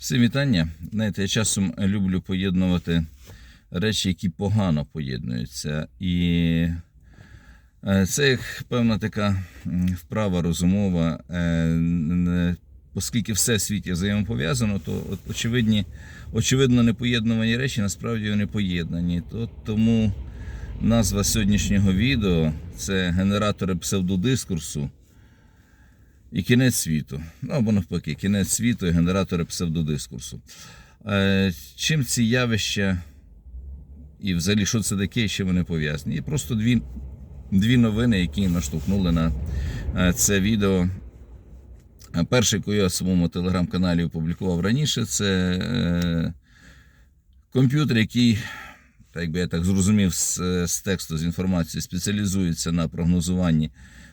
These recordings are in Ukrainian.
Всім вітання. Знаєте, я часом люблю поєднувати речі, які погано поєднуються. І е, це як певна така вправа розумова. Е, Оскільки все в світі взаємопов'язано, то от очевидні, очевидно непоєднувані речі насправді вони поєднані. То, тому назва сьогоднішнього відео це генератори псевдодискурсу і кінець світу. Ну або навпаки, кінець світу і генератори псевдодискурсу. Е, чим ці явища і взагалі що це таке, і чим вони пов'язані? І просто дві, дві новини, які наштовхнули на е, це відео. Е, Перше, яку я в своєму телеграм-каналі опублікував раніше, це комп'ютер, який, так якби я так зрозумів з, з тексту, з інформації, спеціалізується на прогнозуванні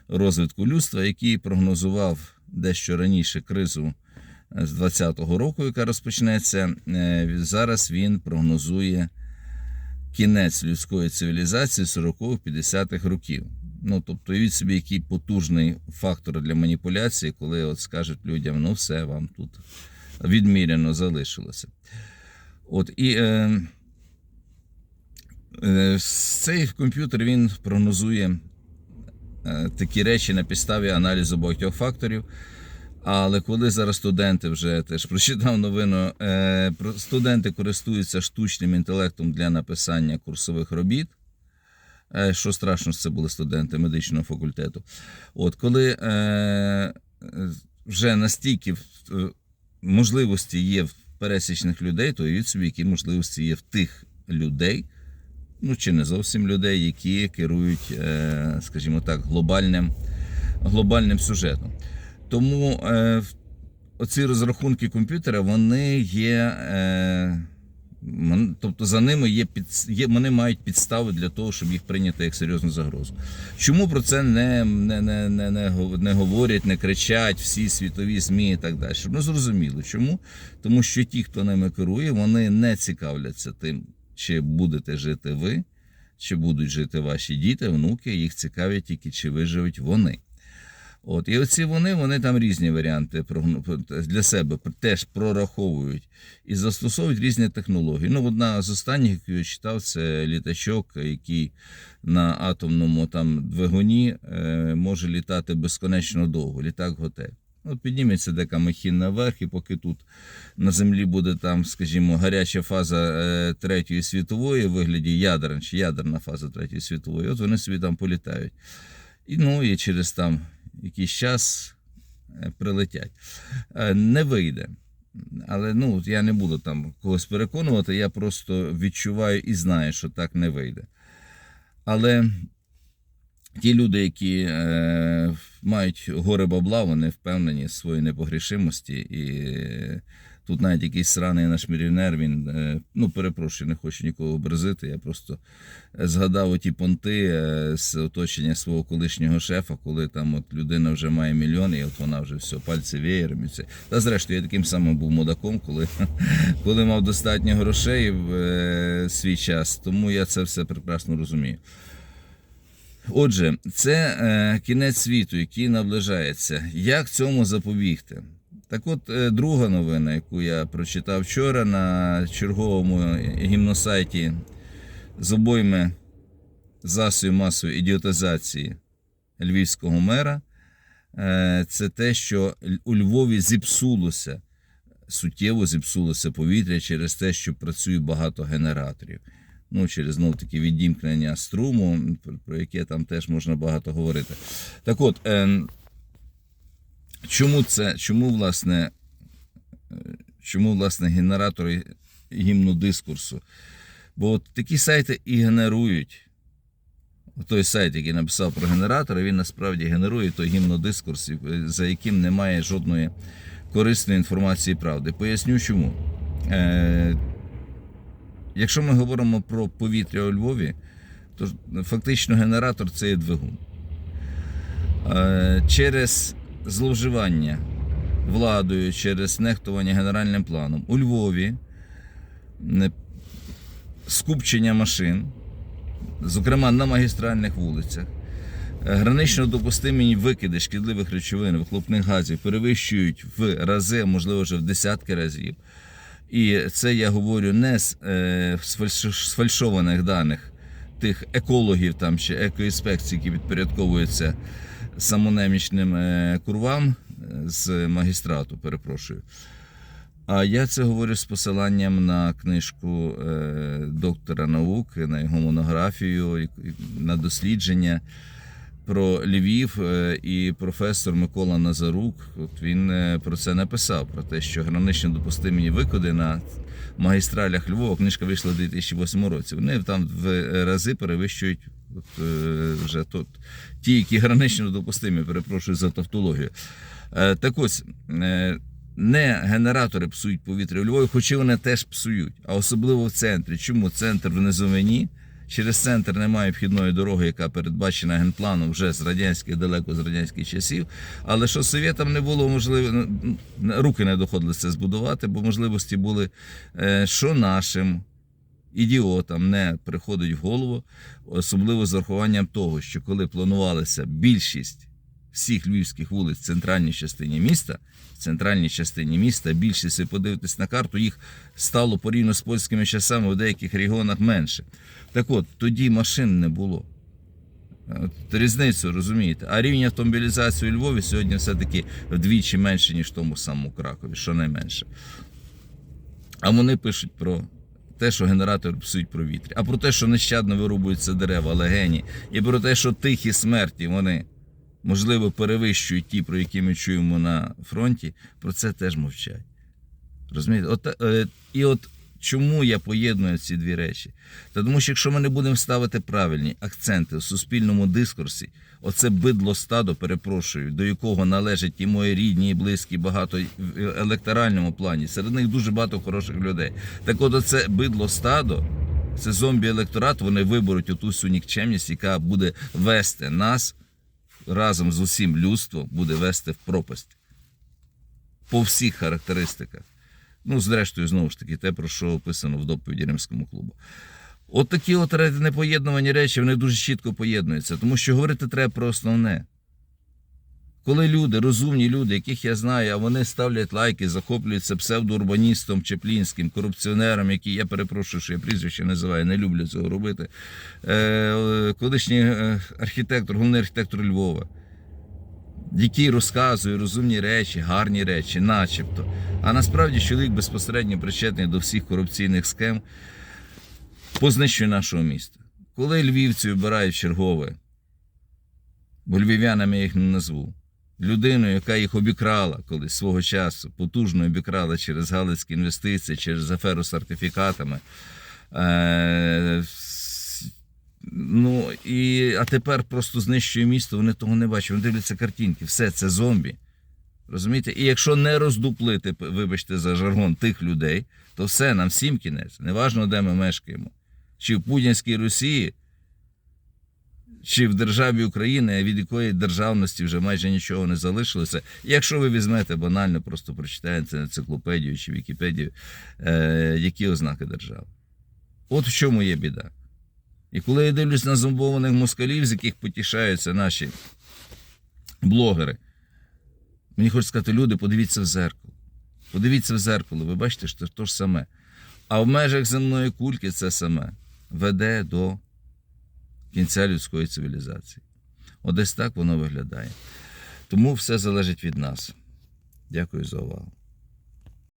розвитку людства, який прогнозував дещо раніше кризу е, з 20-го року, яка розпочнеться. Е, Зараз він прогнозує кінець людської цивілізації 40-50-х років. Ну, тобто, уявіть собі, який потужний фактор для маніпуляції, коли от скажуть людям, ну все, вам тут відміряно залишилося. От і е, е, цей комп'ютер він прогнозує е, такі речі на підставі аналізу багатьох факторів. Але коли зараз студенти вже теж прочитав новину, е, студенти користуються штучним інтелектом для написання курсових робіт. Е, Що страшно, це були студенти медичного факультету. От коли е, е, вже настільки е, можливості є в пересічних людей, то уявіть собі, які можливості є в тих людей, ну чи не зовсім людей, які керують, е, скажімо так, глобальним, глобальним сюжетом. Тому е, оці розрахунки комп'ютера, вони є. Е, Тобто за ними є, під, є вони мають підстави для того, щоб їх прийняти як серйозну загрозу. Чому про це не, не, не, не, не, говорять, не кричать всі світові ЗМІ і так далі? Щоб ми зрозуміли, чому? Тому що ті, хто ними керує, вони не цікавляться тим, чи будете жити ви, чи будуть жити ваші діти, внуки. Їх цікавить тільки, чи виживуть вони. От, і оці вони, вони там різні варіанти для себе теж прораховують і застосовують різні технології. Ну, одна з останніх, яку я читав, це літачок, який на атомному там двигуні е, може літати безконечно довго, літак готель. От підніметься дека махін наверх, і поки тут на землі буде там, скажімо, гаряча фаза е, третьої світової, в вигляді ядерна чи ядерна фаза третьої світової, от вони собі там політають. І ну і через там якийсь час е, прилетять. Е, Не вийде. Але ну, я не буду там когось переконувати, я просто відчуваю і знаю, що так не вийде. Але ті люди, які е, мають горе бабла, вони впевнені в своїй непогрішимості. І тут навіть якийсь сраний наш мільйонер, він, е, ну перепрошую, не хочу нікого образити. Я просто е, згадав оті понти е, з оточення свого колишнього шефа, коли там от людина вже має мільйони, і от вона вже все, пальці веєром і це. Та зрештою, я таким самим був мудаком, коли, коли мав достатньо грошей в е, свій час. Тому я це все прекрасно розумію. Отже, це е, кінець світу, який наближається. Як цьому запобігти? Так от, е, друга новина, яку я прочитав вчора на черговому гімносайті з обойми засою масової ідіотизації львівського мера, е, це те, що у Львові зіпсулося, суттєво зіпсулося повітря через те, що працює багато генераторів. Ну, через знов таки відімкнення струму, про- яке там теж можна багато говорити. Так от, е, чому це, чому, власне, е, чому, власне, генератори гімну дискурсу? Бо от такі сайти і генерують. Той сайт, який написав про генератори, він насправді генерує той гімнодискурс, за яким немає жодної корисної інформації правди. Поясню чому. Е, якщо ми говоримо про повітря у Львові, то фактично генератор це є двигун. Е, через зловживання владою, через нехтування генеральним планом у Львові скупчення машин, зокрема на магістральних вулицях, Е, Гранично допустимі викиди шкідливих речовин, вихлопних газів перевищують в рази, можливо вже в десятки разів. І це я говорю не з е, сфальшованих даних тих екологів там чи екоінспекцій, які підпорядковуються самонемічним е, курвам е, з магістрату, перепрошую. А я це говорю з посиланням на книжку е, доктора наук, на його монографію, на дослідження про Львів е, і професор Микола Назарук. От він е, про це написав: про те, що гранично допустимі викиди на магістралях Львова. Книжка вийшла у 2008 році. Вони там в рази перевищують от, е, вже тут ті, які гранично допустимі, перепрошую за тавтологію. Е, Так ось. е, Не генератори псують повітря у Львові, хоча вони теж псують, а особливо в центрі. Чому центр в низовині? Через центр немає вхідної дороги, яка передбачена генпланом вже з радянських, далеко з радянських часів. Але що совєтам не було можливо, ну, руки не доходили це збудувати, бо можливості були, е, що нашим ідіотам не приходить в голову, особливо з урахуванням того, що коли планувалася більшість всіх львівських вулиць в центральній частині міста, в центральній частині міста більшість, ви подивитесь на карту, їх стало порівняно з польськими часами в деяких регіонах менше. Так от, тоді машин не було. Різницю розумієте. А рівень автомобілізації у Львові сьогодні все-таки вдвічі менше, ніж в тому самому Кракові, що найменше. А вони пишуть про те, що генератори псують повітря, а про те, що нещадно вирубуються дерева, легені, і про те, що тихі смерті вони, можливо, перевищують ті, про які ми чуємо на фронті, про це теж мовчать. Розумієте? От, е, і от чому я поєдную ці дві речі? Та тому що якщо ми не будемо ставити правильні акценти в суспільному дискурсі, оце бидло стадо, перепрошую, до якого належать і мої рідні, і близькі, багато в електоральному плані. Серед них дуже багато хороших людей. Так от оце бидло стадо, це зомбі-електорат, вони виберуть оту всю нікчемність, яка буде вести нас разом з усім людством, буде вести в пропасть по всіх характеристиках. Ну, зрештою, знову ж таки, те, про що описано в доповіді Римському клубу. От такі от непоєднувані речі, вони дуже чітко поєднуються, тому що говорити треба про основне. Коли люди, розумні люди, яких я знаю, а вони ставлять лайки, захоплюються псевдоурбаністом Чеплінським, корупціонером, який, я перепрошую, що я прізвище називаю, не люблю цього робити. Е, колишній е, архітектор, головний архітектор Львова, який розказує розумні речі, гарні речі, начебто. А насправді чоловік безпосередньо причетний до всіх корупційних схем по знищенню нашого міста. Коли львівці обирають чергове, бо львів'янами я їх не назву, людину, яка їх обікрала колись свого часу, потужно обікрала через галицькі інвестиції, через аферу з сертифікатами. Е, ну, і, а тепер просто знищує місто, вони того не бачать. Вони дивляться картинки. Все, це зомбі. Розумієте? І якщо не роздуплити, вибачте за жаргон тих людей, то все, нам всім кінець. Неважно, де ми мешкаємо. Чи в Путінській Росії, чи в державі України, від якої державності вже майже нічого не залишилося. Якщо ви візьмете банально, просто прочитаєте енциклопедію чи Вікіпедію, е, які ознаки держави. От в чому є біда. І коли я дивлюсь на зомбованих москалів, з яких потішаються наші блогери, мені хочеться сказати, люди, подивіться в зеркало. Подивіться в зеркало, ви бачите, що то ж саме. А в межах земної кульки це саме веде до кінця людської цивілізації. Одесь десь так воно виглядає. Тому все залежить від нас. Дякую за увагу.